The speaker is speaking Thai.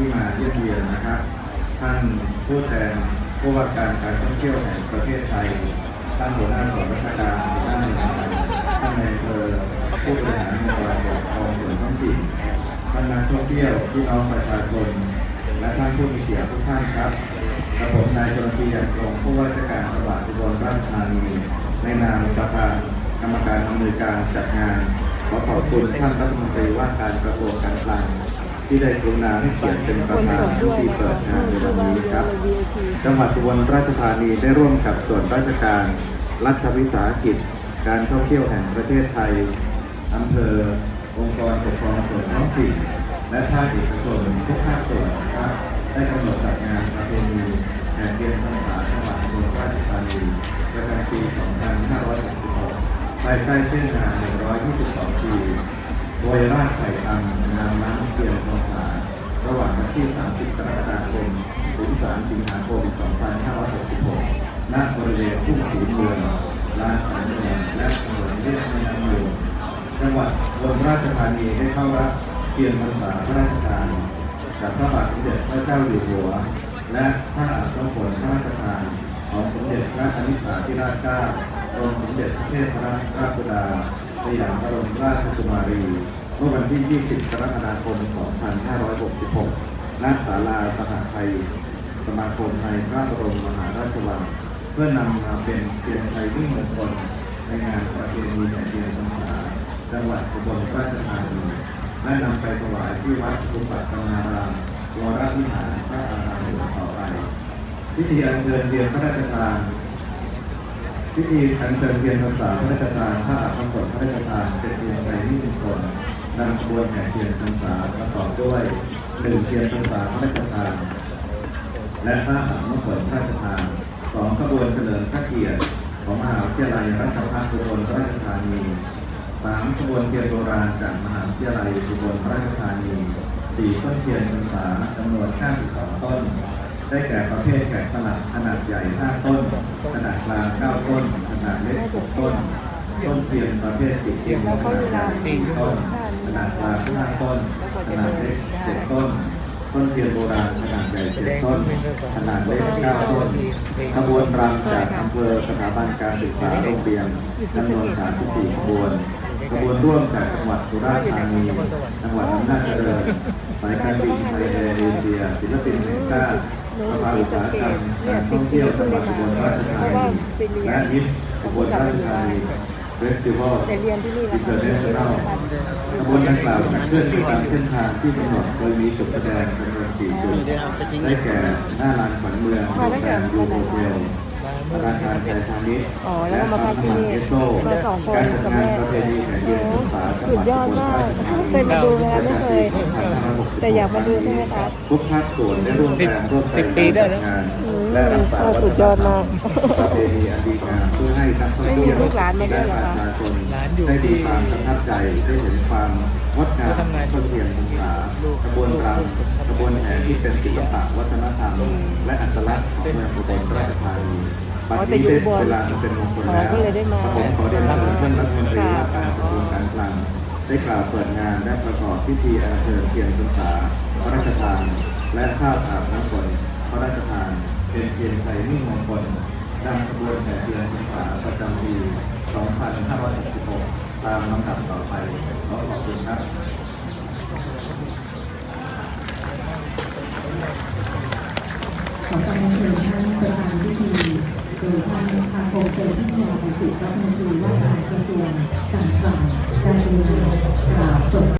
ที่มาเยี่ยมเยียนนะครับ ท่านผู้แทนผู้ว่าการการท่องเที่ยวแห่งประเทศไทย ท่านหัวหน้าส่วนราชการท่านหน่วยงานท่านในอำเภอผู้บริหารองค์กรปกครองส่วนท้องถิ่นท่านนักท่องเที่ยวพี่น้องประชาชนและท่านผู้มีเกียรติทุกท่านครับกระผมนายจรพียตรงผู้ว่าราชการจังหวัดอุบลราชธานีในนามประธานกรรมการอำนวยการจัดงาน ขอขอบคุณท่านรัฐมนตรีว่าการกระทรวงการคลังที่ได้กรุณาให้เกียรติเป็นประธานพิธีเปิดงานในวันนี้ครับ จังหวัดอุบลราชธานีได้ร่วมกับส่วนราชการ รัฐวิสาหกิจ การท่องเที่ยวแห่งประเทศไทยอำเภอ องค์กรปกครองส่วนท้องถิ่นและภาคเอกชนทุกภาคส่วนนะครับายใต้เส้นงาน122 ปีโดยราชไข่ทำงานน้ำเทียนพรรษาระหว่างวันที่ 30 กรกฎาคม ถึง 3 สิงหาคม 2566 ณ บริเวณทุ่งศรีเมืองลานขวัญเมืองและถนนเลียบแม่น้ำมูลจังหวัดอุบลราชธานีได้เข้ารับเทียนพรรษาพระราชทานจากพระบาทสมเด็จพระเจ้าอยู่หัว และพระอัครผลพระราชทาน ของสมเด็จพระอนิสาธิราชเจ้ากรมสมเด็จพระเทพรัตนราชสุดาสยามบรมราชกุมารีเมื่อวันที่ 20 กรกฎาคม 2566ณศาลาสหไทย สมาคมไทยพระบรมมหาราชวัง เพื่อนำมาเป็นเทียนไทยวิ่งมงคลในงานประเพณีแห่เทียนพรรษาจังหวัดอุบลราชธานีและนำไปถวายที่วัดสุปัตตนารามวรวิหารพระอารามหลวงต่อไป พิธีอัญเชิญเทียนพระราชทานพิธีอัญเชิญเทียนพรรษาพระราชทานพระอาภรณ์พระราชทานเป็นเทียนไทยที่มงคลนำขบวนแห่เทียนพรรษาประกอบด้วยหนึ่งเทียนพรรษาพระราชทานและพระอาภรณ์พระราชทานสองขบวนเฉลิมพระเกียรติของมหาวิทยาลัยราชภัฏอุบลราชธานีสามขบวนเทียนโบราณจากมหาวิทยาลัยอุบลราชธานีสี่ต้นเทียนพรรษาจำนวน52ต้น ได้แก่ประเภทแกะสลักขนาดใหญ่ 5 ต้น ขนาดกลาง 9 ต้น ขนาดเล็ก 6 ต้น ต้นเทียนประเภทติดเทียนขนาดใหญ่4ต้น ขนาดกลาง 5 ต้น ขนาดเล็ก 7 ต้น ต้นเทียนโบราณขนาดใหญ่ 7 ต้น ขนาดเล็ก 9 ต้น ขบวนรำจากอำเภอสถาบันการศึกษาโรงเรียนจำนวน34ขบวนขบวนร่วมจากจังหวัดสุราษฎร์ธานีจังหวัดอำนาจเจริญสายการบินไทยแอร์เอเชียศิลปินแห่งชาติ สภาอุตสาหกรรมการท่องเที่ยวจังหวัดอุบลราชธานีและมิตรอุบลราชธานีเฟสติวัลแต่เรียนที่นี่นะคะร์เนชั่นแนลขบวนดังกล่าวเคลื่อนไปตามเส้นทางที่กำหนดโดยมีจุดแสดงจำนวนสี่จุดได้แก่หน้าลานขวัญเมืองโรงแรมยูโรเทล ธนาคารไทยพาณิชย์อ๋อแล้วก็มาพักที่นี่เอสโซมาสองคนการจัดกับงานแม่ประเพณีแห่งเดือนพรรษาจังหสุดวัดยอดมากเคยมาดูนะคะไม่เคย แต่อยากมาดูใช่ไหมคะทุกภาคส่วนได้ร่วมแรงร่วมใจสิบปีได้แล้วจังานอืมและรักษาโอ้สุดยอดมากประเพณีอันดีงามเพื่อให้นักท่องเที่ยวไม่มีลูกหลานมาด้และวยเหรปอระคะชาชนหลานอยู่ได้ที่มีความประทับใจได้เห็นความงดงามทำงานอยู่ต้นเทียนพรรษาขบวนรำขบวนแห่ที่เป็นศิลปะวัฒนธรรม และอัตลักษณ์ของเมืองอุบลราชธานี บัดนี้ได้เวลาเป็นมงคลแล้วผมขอเรียนเชิญท่านรัฐมนตรีว่าการกระทรวงการคลังได้กล่าวเปิดงานและประกอบพิธีอัญเชิญเทียนพรรษาพระราชทาน และข้าวอาบน้ำฝนพระราชทาน เป็นเทียนไทยมิ่งมงคลนำขบวนแห่เทียนพรรษาประจำปี 2566 ตามลำดับต่อไปขอขอบคุณครับ ถูกครับ